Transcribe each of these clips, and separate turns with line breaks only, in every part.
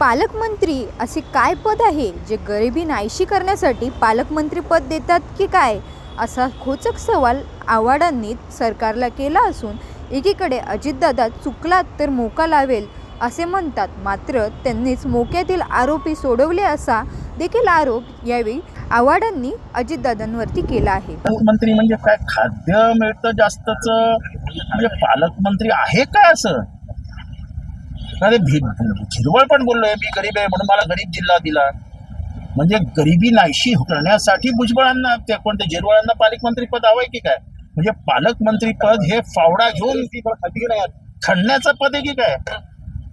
पालकमंत्री असे काय पद आहे जे गरिबी नाहीशी करण्यासाठी पालकमंत्री पद देतात की काय? असा खोचक सवाल आव्हाडांनी सरकारला केला असून एकीकडे अजितदादा चुकलात तर मोका लावेल असे म्हणतात. मात्र त्यांनीच मोक्यातील आरोपी सोडवले असा देखील आरोप यावेळी आव्हाडांनी अजितदादांवरती केला आहे.
पालकमंत्री म्हणजे काय? खाद्य मिळतं जास्तच? म्हणजे पालकमंत्री आहे काय असं? अरे भी झिरवळ पण बोललोय मी गरीब आहे म्हणून मला गरीब जिल्हा दिला. म्हणजे गरिबी नाहीशी करण्यासाठी भुजबळांना त्या कोणत्या झिरवळांना पालकमंत्री पद हवंय की काय? म्हणजे पालकमंत्री पद हे फावडा घेऊन खणण्याचं पद आहे की काय?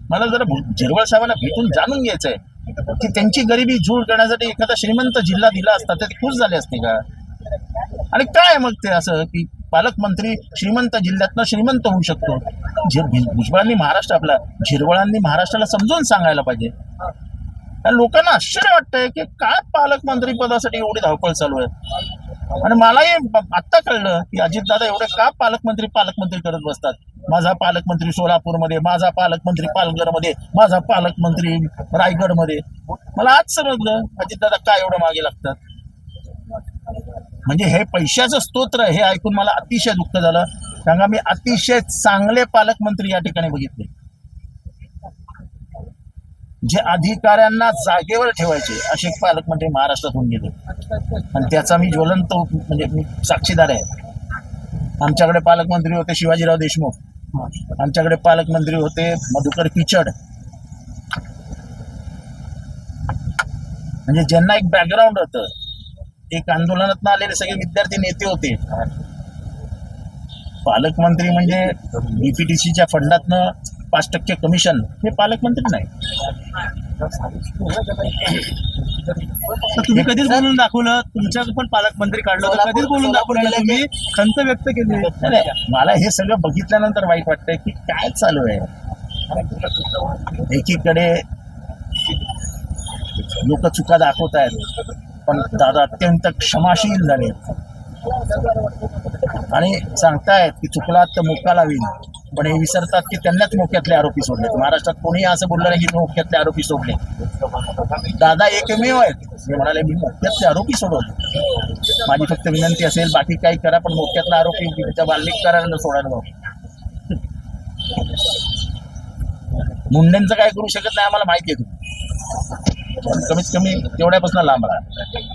मला जरा झिरवळ साहेबांना भेटून जाणून घ्यायचंय. की त्यांची गरिबी झूड करण्यासाठी एखादा श्रीमंत जिल्हा दिला असता ते खुश झाले असते का? आणि काय मग ते असं की पालकमंत्री श्रीमंत जिल्ह्यातनं श्रीमंत होऊ शकतो? झिर भुजबळांनी महाराष्ट्र आपला झिरवळांनी महाराष्ट्राला समजून सांगायला पाहिजे. लोकांना आश्चर्य वाटतंय की काय पालकमंत्री पदासाठी एवढी धावपळ चालू आहे. आणि मलाही आत्ता कळलं की अजितदादा एवढे का पालकमंत्री पालकमंत्री करत बसतात? माझा पालकमंत्री सोलापूरमध्ये माझा पालकमंत्री पालघरमध्ये माझा पालकमंत्री रायगडमध्ये. मला आज समजलं अजितदादा काय एवढं मागे लागतात. म्हणजे हे पैशाचं स्तोत्र हे ऐकून मला अतिशय दुःख झालं. कारण मी अतिशय चांगले पालकमंत्री या ठिकाणी बघितले. जे अधिकाऱ्यांना जागेवर ठेवायचे असे पालकमंत्री महाराष्ट्रात होऊन गेले. आणि त्याचा मी ज्वलंत म्हणजे मी साक्षीदार आहे. आमच्याकडे पालकमंत्री होते शिवाजीराव देशमुख. आमच्याकडे पालकमंत्री होते मधुकर पिचड म्हणजे ज्यांना एक बॅकग्राऊंड होतं एक आंदोलनात आलेले सगळे विद्यार्थी नेते होते. पालकमंत्री म्हणजे बीपीटीसीच्या फंडातनं पाच टक्के कमिशन हे पालकमंत्री नाही.
तर तुम्ही कधीच बोलून दाखवलं तुमच्या पण पालकमंत्री काढलं होतं कधीच बोलून दाखवलं तुम्ही खंत व्यक्त केली.
मला हे सगळं बघितल्यानंतर वाईट वाटतंय की काय चालू आहे. एकीकडे लोक चुका दाखवत आहेत पण दादा अत्यंत क्षमाशील झाले आणि सांगतायत की चुकला तर मुक्का लावीन. पण हे विसरतात की त्यांनाच मोक्यातले आरोपी सोडले. महाराष्ट्रात कोणी असं बोललं नाही की मोक्यातले आरोपी सोडले. दादा एकमेव आहेत. म्हणाले मी मोक्यातले आरोपी सोडवले माझी फक्त विनंती असेल बाकी काही करा पण मोक्यातला आरोपी त्या वाल्मिक करायला सोडायला मुंडेंचं काय करू शकत नाही आम्हाला माहिती आहे. तुम्ही पण कमीत कमी तेवढ्यापासून लांब राहा.